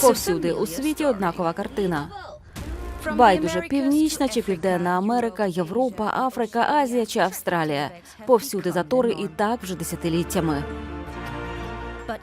Повсюди у світі однакова картина. Байдуже північна чи південна Америка, Європа, Африка, Азія чи Австралія. Повсюди затори і так вже десятиліттями.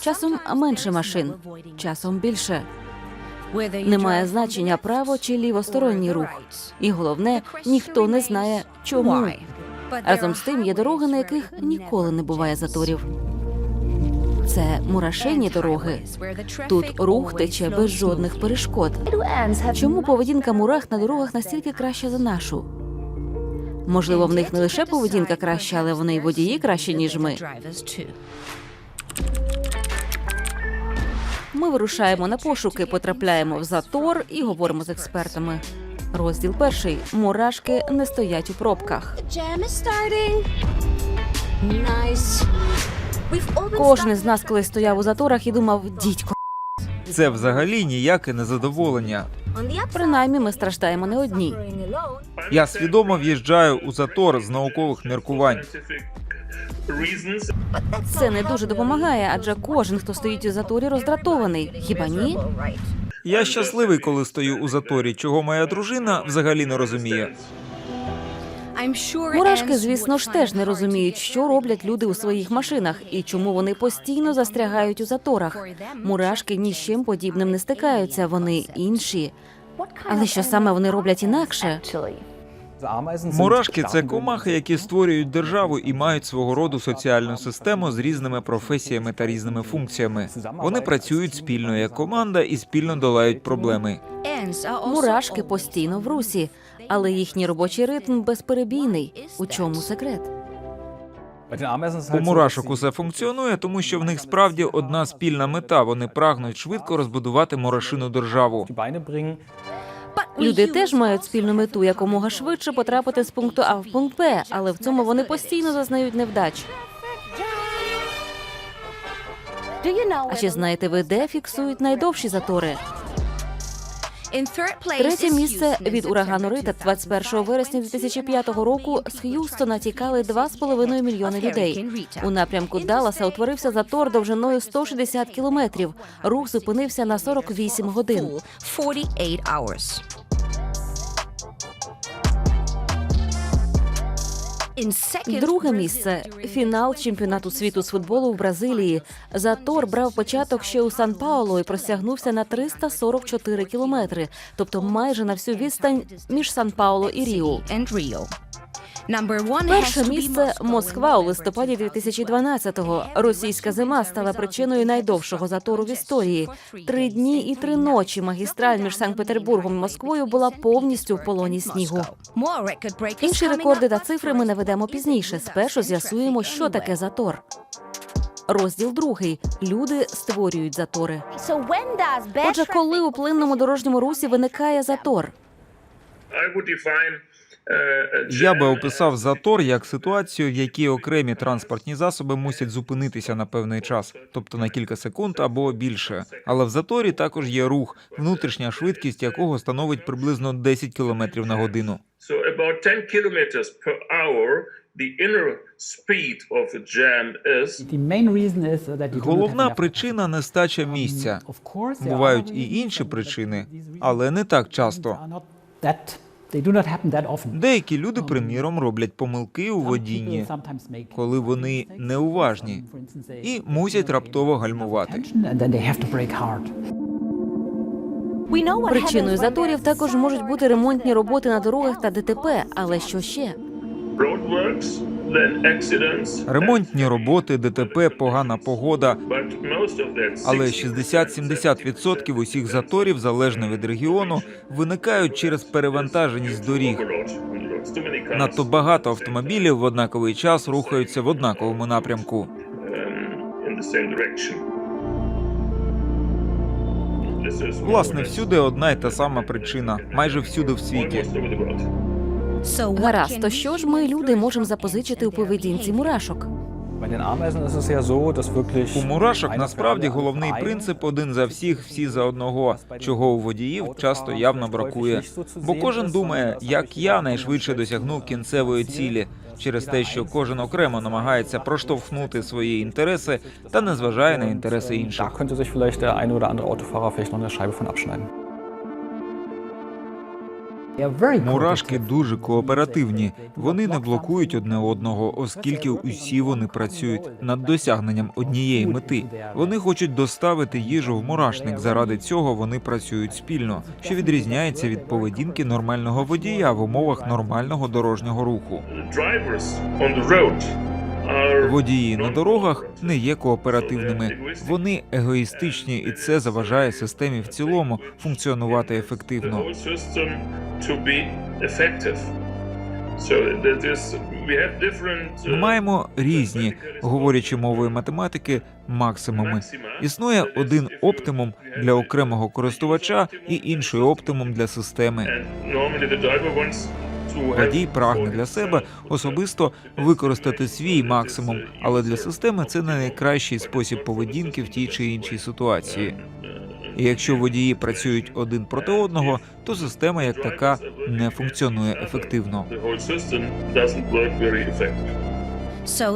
Часом менше машин, часом більше. Немає значення право чи лівосторонній рух. І головне, ніхто не знає, чому. Разом з тим є дороги, на яких ніколи не буває заторів. Це мурашені дороги. Тут рух тече без жодних перешкод. Чому поведінка мурах на дорогах настільки краща за нашу? Можливо, в них не лише поведінка краща, але вони й водії краще, ніж ми. Ми вирушаємо на пошуки, потрапляємо в затор і говоримо з експертами. Розділ перший: мурашки не стоять у пробках. Nice. Кожен з нас колись стояв у заторах і думав, дідько. Це взагалі ніяке незадоволення. Принаймні, ми страждаємо не одні. Я свідомо в'їжджаю у затор з наукових міркувань. Це не дуже допомагає, адже кожен, хто стоїть у заторі, роздратований. Хіба ні? Я щасливий, коли стою у заторі, чого моя дружина взагалі не розуміє. Мурашки, звісно ж, теж не розуміють, що роблять люди у своїх машинах і чому вони постійно застрягають у заторах. Мурашки ні з чим подібним не стикаються. Вони інші. Але що саме вони роблять інакше? Мурашки це комахи, які створюють державу і мають свого роду соціальну систему з різними професіями та різними функціями. Вони працюють спільно як команда і спільно долають проблеми. Мурашки постійно в русі, але їхній робочий ритм безперебійний. У чому секрет? У мурашок усе функціонує, тому що в них справді одна спільна мета. Вони прагнуть швидко розбудувати мурашину державу. Люди теж мають спільну мету якомога швидше потрапити з пункту А в пункт Б, але в цьому вони постійно зазнають невдач. А чи знаєте ви, де фіксують найдовші затори? Третє місце від урагану Рита 21 вересня 2005 року з Х'юстона тікали 2,5 мільйони людей. У напрямку Далласа утворився затор довжиною 160 кілометрів. Рух зупинився на 48 годин. Друге місце фінал чемпіонату світу з футболу в Бразилії. Затор брав початок ще у Сан Пауло і простягнувся на 344 кілометри, тобто майже на всю відстань між Сан Пауло і Ріо. Перше місце Москва у листопаді 2012-го. Російська зима стала причиною найдовшого затору в історії. Три дні і три ночі магістраль між Санкт-Петербургом і Москвою була повністю в полоні снігу. Інші рекорди та цифри ми наведемо пізніше. Спершу з'ясуємо, що таке затор. Розділ другий. Люди створюють затори. Отже, коли у плинному дорожньому русі виникає затор? I would define Я би описав затор як ситуацію, в якій окремі транспортні засоби мусять зупинитися на певний час, тобто на кілька секунд або більше. Але в заторі також є рух, внутрішня швидкість якого становить приблизно 10 км на годину. So about 10 kilometers per hour, the inner speed of a jam is Головна причина нестача місця. Бувають і інші причини, але не так часто. Деякі люди, приміром, роблять помилки у водінні, коли вони неуважні і мусять раптово гальмувати. Причиною заторів також можуть бути ремонтні роботи на дорогах та ДТП. Але що ще? Ремонтні роботи, ДТП, погана погода. Але 60 60-70% усіх заторів, залежно від регіону, виникають через перевантаженість доріг. Надто багато автомобілів в однаковий час рухаються в однаковому напрямку. um, Власне, всюди одна й та сама причина, майже всюди в світі. Гаразд, то що ж ми, люди, можемо запозичити у поведінці мурашок? У мурашок насправді головний принцип один за всіх, всі за одного, чого у водіїв часто явно бракує. Бо кожен думає, як я найшвидше досягну кінцевої цілі. через те, що кожен окремо намагається проштовхнути свої інтереси та не зважає на інтереси інших. Мурашки дуже кооперативні. Вони не блокують одне одного, оскільки усі вони працюють над досягненням однієї мети. Вони хочуть доставити їжу в мурашник. Заради цього вони працюють спільно, що відрізняється від поведінки нормального водія в умовах нормального дорожнього руху. Водії на дорогах не є кооперативними. Вони егоїстичні, і це заважає системі в цілому функціонувати ефективно. Ми uh, маємо різні, говорячи мовою математики, максимуми. Існує один оптимум для окремого користувача і інший оптимум для системи. Водій прагне для себе особисто використати свій максимум, але для системи це не найкращий спосіб поведінки в тій чи іншій ситуації. І якщо водії працюють один проти одного, то система як така не функціонує ефективно.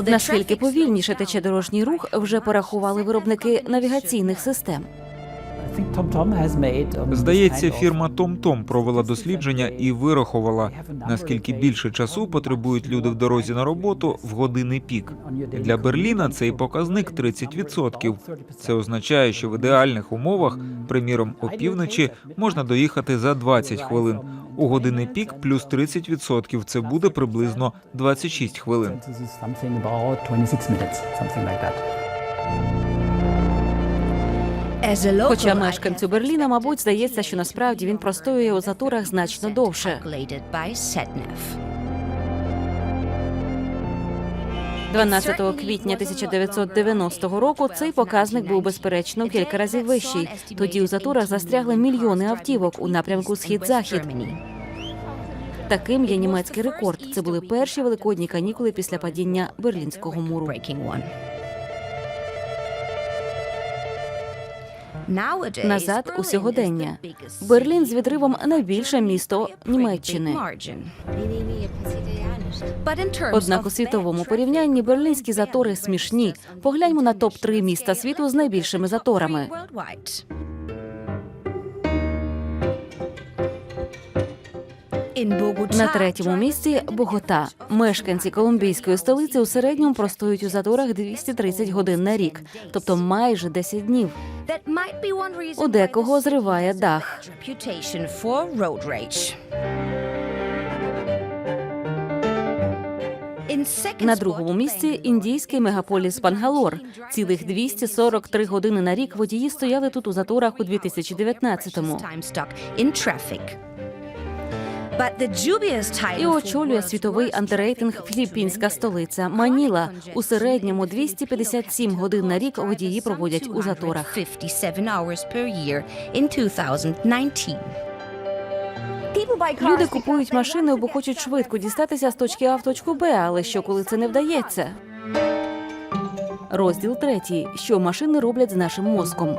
Наскільки повільніше тече дорожній рух, вже порахували виробники навігаційних систем. Здається, фірма TomTom провела дослідження і вирахувала, наскільки більше часу потребують люди в дорозі на роботу в години пік. Для Берліна цей показник 30%. Це означає, що в ідеальних умовах, приміром опівночі, можна доїхати за 20 хвилин. У години пік плюс 30% – це буде приблизно 26 хвилин. Хоча мешканцю Берліна, мабуть, здається, що насправді він простоює у заторах значно довше. calculated by SETNAV. 12 квітня 1990 року цей показник був безперечно в кілька разів вищий. Тоді у заторах застрягли мільйони автівок у напрямку схід-захід. Таким є німецький рекорд. Це були перші великодні канікули після падіння берлінського муру. Назад у сьогодення. Берлін з відривом найбільше місто Німеччини. Однак у світовому порівнянні берлінські затори смішні. Погляньмо на топ 3 міста світу з найбільшими заторами. На третьому місці Богота. Мешканці колумбійської столиці у середньому простоють у заторах 230 годин на рік, тобто майже 10 днів. У декого зриває дах. На другому місці індійський мегаполіс Пангалор. Цілих 243 години на рік водії стояли тут у заторах у 2019-му. І очолює світовий антирейтинг філіппінська столиця Маніла. У середньому 257 годин на рік водії проводять у заторах. 57 hours per year in 2019. Люди купують машини, бо хочуть швидко дістатися з точки А в точку Б, але що коли це не вдається? Розділ третій. Що машини роблять з нашим мозком?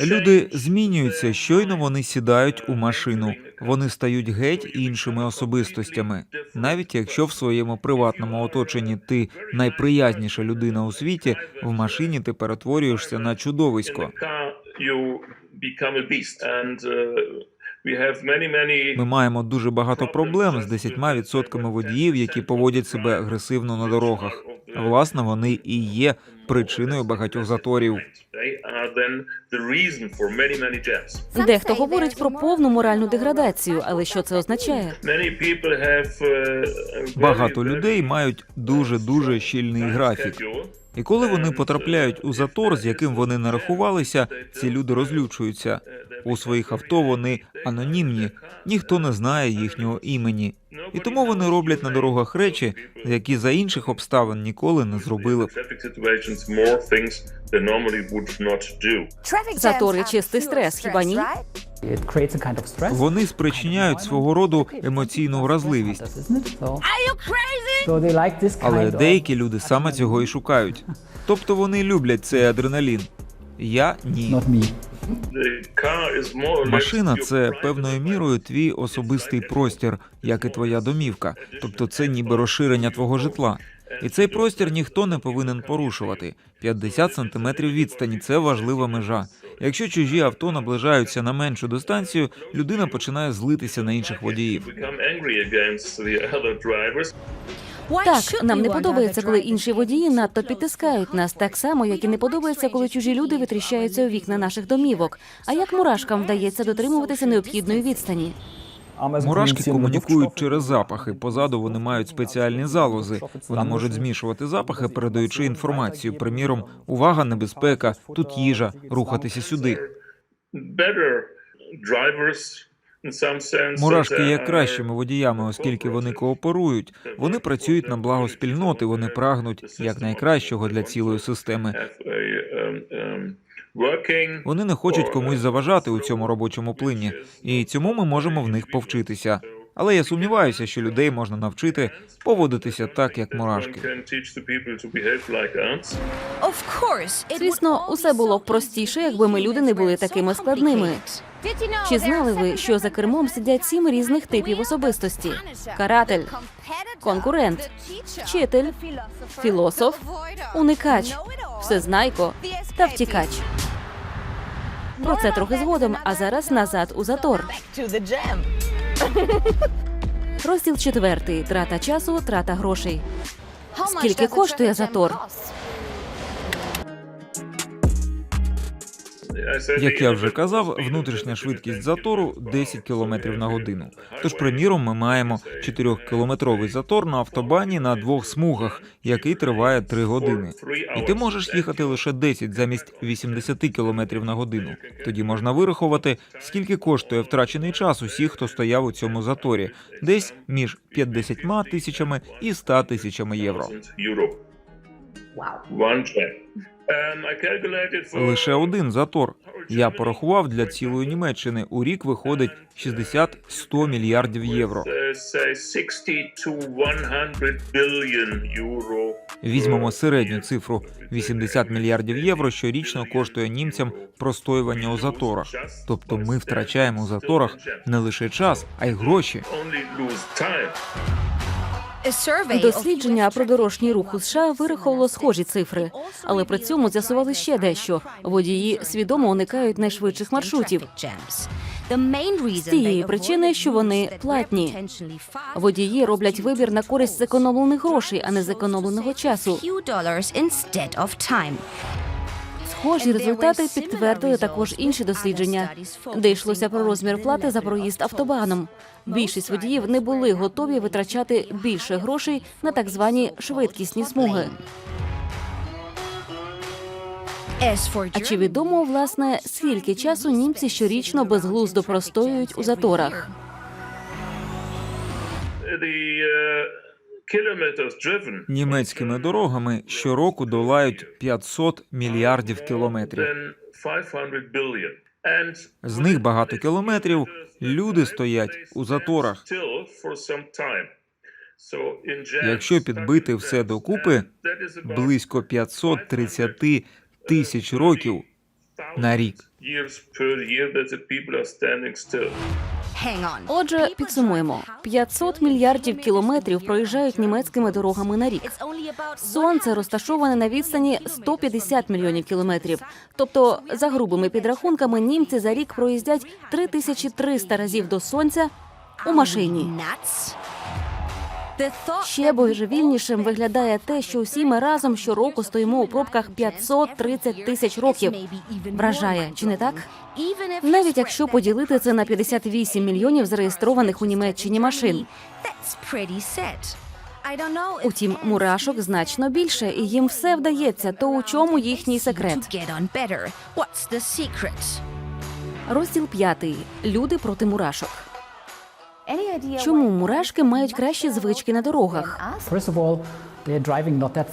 Люди змінюються щойно вони сідають у машину. Вони стають геть іншими особистостями. Навіть якщо в своєму приватному оточенні ти найприязніша людина у світі, в машині ти перетворюєшся на чудовисько. Ми маємо дуже багато проблем з 10% водіїв, які поводять себе агресивно на дорогах. Власне, вони і є причиною багатьох заторів. They are then the reason for many many jams. Дехто говорить про повну моральну деградацію, але що це означає? Many people have uh, Багато людей мають дуже дуже щільний графік. І коли вони потрапляють у затор, з яким вони не рахувалися, ці люди розлючуються. У своїх авто вони анонімні, ніхто не знає їхнього імені. І тому вони роблять на дорогах речі, які за інших обставин ніколи не зробили б. Затори чистий стрес, хіба ні? Вони спричиняють свого роду емоційну вразливість, Але деякі люди саме цього і шукають. Тобто вони люблять цей адреналін. Я ні. Машина це певною мірою твій особистий простір, як і твоя домівка. Тобто це ніби розширення твого житла. І цей простір ніхто не повинен порушувати. 50 сантиметрів відстані це важлива межа. Якщо чужі авто наближаються на меншу дистанцію, людина починає злитися на інших водіїв. Так, нам не подобається, коли інші водії надто підтискають нас, так само, як і не подобається, коли чужі люди витріщаються у вікна наших домівок. А як мурашкам вдається дотримуватися необхідної відстані? Мурашки комунікують через запахи. Позаду вони мають спеціальні залози. Вони можуть змішувати запахи, передаючи інформацію. Приміром, увага, небезпека, тут їжа, рухатися сюди. Мурашки є кращими водіями, оскільки вони кооперують. Вони працюють на благо спільноти. Вони прагнуть як найкращого для цілої системи. Вони не хочуть комусь заважати у цьому робочому плині, і цьому ми можемо в них повчитися. Але я сумніваюся, що людей можна навчити поводитися так, як мурашки. Звісно, усе було б простіше, якби ми люди не були такими складними. Чи знали ви, що за кермом сидять сім різних типів особистості: каратель, конкурент, вчитель, філософ, уникач, всезнайко та втікач. Про це трохи згодом, а зараз назад у затор. Розділ четвертий. Трата часу, трата грошей. Скільки коштує затор? Як я вже казав, внутрішня швидкість затору 10 км на годину. Тож, приміром, ми маємо 4-кілометровий затор на автобані на двох смугах, який триває 3 години. І ти можеш їхати лише 10 замість 80 км на годину. Тоді можна вирахувати, скільки коштує втрачений час усіх, хто стояв у цьому заторі, десь між 50 тисячами і 100 тисячами євро. Лише один затор. Я порахував для цілої Німеччини. У рік виходить 60-100 мільярдів євро. uh, say 60 to 100 billion euro. Візьмемо середню цифру 80 мільярдів євро щорічно коштує німцям простоювання у заторах. Тобто ми втрачаємо у заторах не лише час, а й гроші. Дослідження про дорожній рух у США вирахувало схожі цифри, але при цьому з'ясували ще дещо: водії свідомо уникають найшвидших маршрутів. З тієї причини, що вони платні. Водії роблять вибір на користь зекономлених грошей, а не зекономленого часу. Схожі результати підтвердили також інші дослідження, де йшлося про розмір плати за проїзд автобаном. Більшість водіїв не були готові витрачати більше грошей на так звані швидкісні смуги. А чи відомо власне скільки часу німці щорічно безглуздо простоюють у заторах? Німецькими дорогами щороку долають 500 мільярдів кілометрів. than 500 З них багато кілометрів люди стоять у заторах. Якщо підбити все докупи, близько 530 тисяч років на рік. Отже, підсумуємо: 500 мільярдів кілометрів проїжджають німецькими дорогами на рік. Сонце розташоване на відстані 150 мільйонів кілометрів. Тобто, за грубими підрахунками, німці за рік проїздять 3300 разів до сонця у машині. Ще божевільнішим виглядає те, що усі ми разом щороку стоїмо у пробках 530 тисяч років. Вражає, чи не так? Навіть якщо поділити це на 58 мільйонів зареєстрованих у Німеччині машин. Утім, мурашок значно більше, і їм все вдається. То у чому їхній секрет? Розділ п'ятий. Люди проти мурашок. Чому мурашки мають кращі звички на дорогах?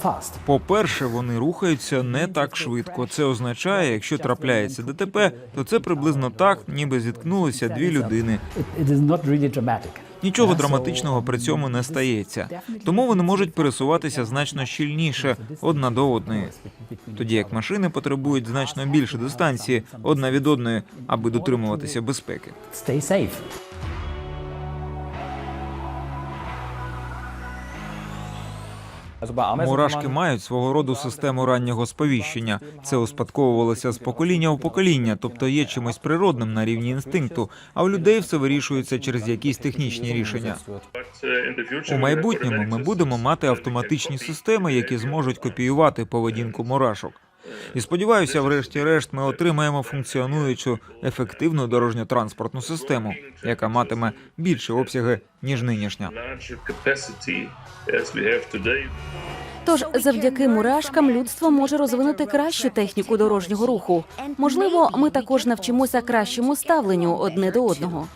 Fast. По-перше, вони рухаються не так швидко. Це означає, якщо трапляється ДТП, то це приблизно так, ніби зіткнулися дві людини. Нічого драматичного при цьому не стається, тому вони можуть пересуватися значно щільніше одна до одної. Тоді як машини потребують значно більше дистанції одна від одної, аби дотримуватися безпеки. Мурашки мають свого роду систему раннього сповіщення. Це успадковувалося з покоління в покоління, тобто є чимось природним на рівні інстинкту. А у людей все вирішується через якісь технічні рішення. У майбутньому ми будемо мати автоматичні системи, які зможуть копіювати поведінку мурашок. І сподіваюся, врешті-решт, ми отримаємо функціонуючу ефективну дорожньо-транспортну систему, яка матиме більші обсяги ніж нинішня. Тож, завдяки мурашкам, людство може розвинути кращу техніку дорожнього руху. Можливо, ми також навчимося кращому ставленню одне до одного.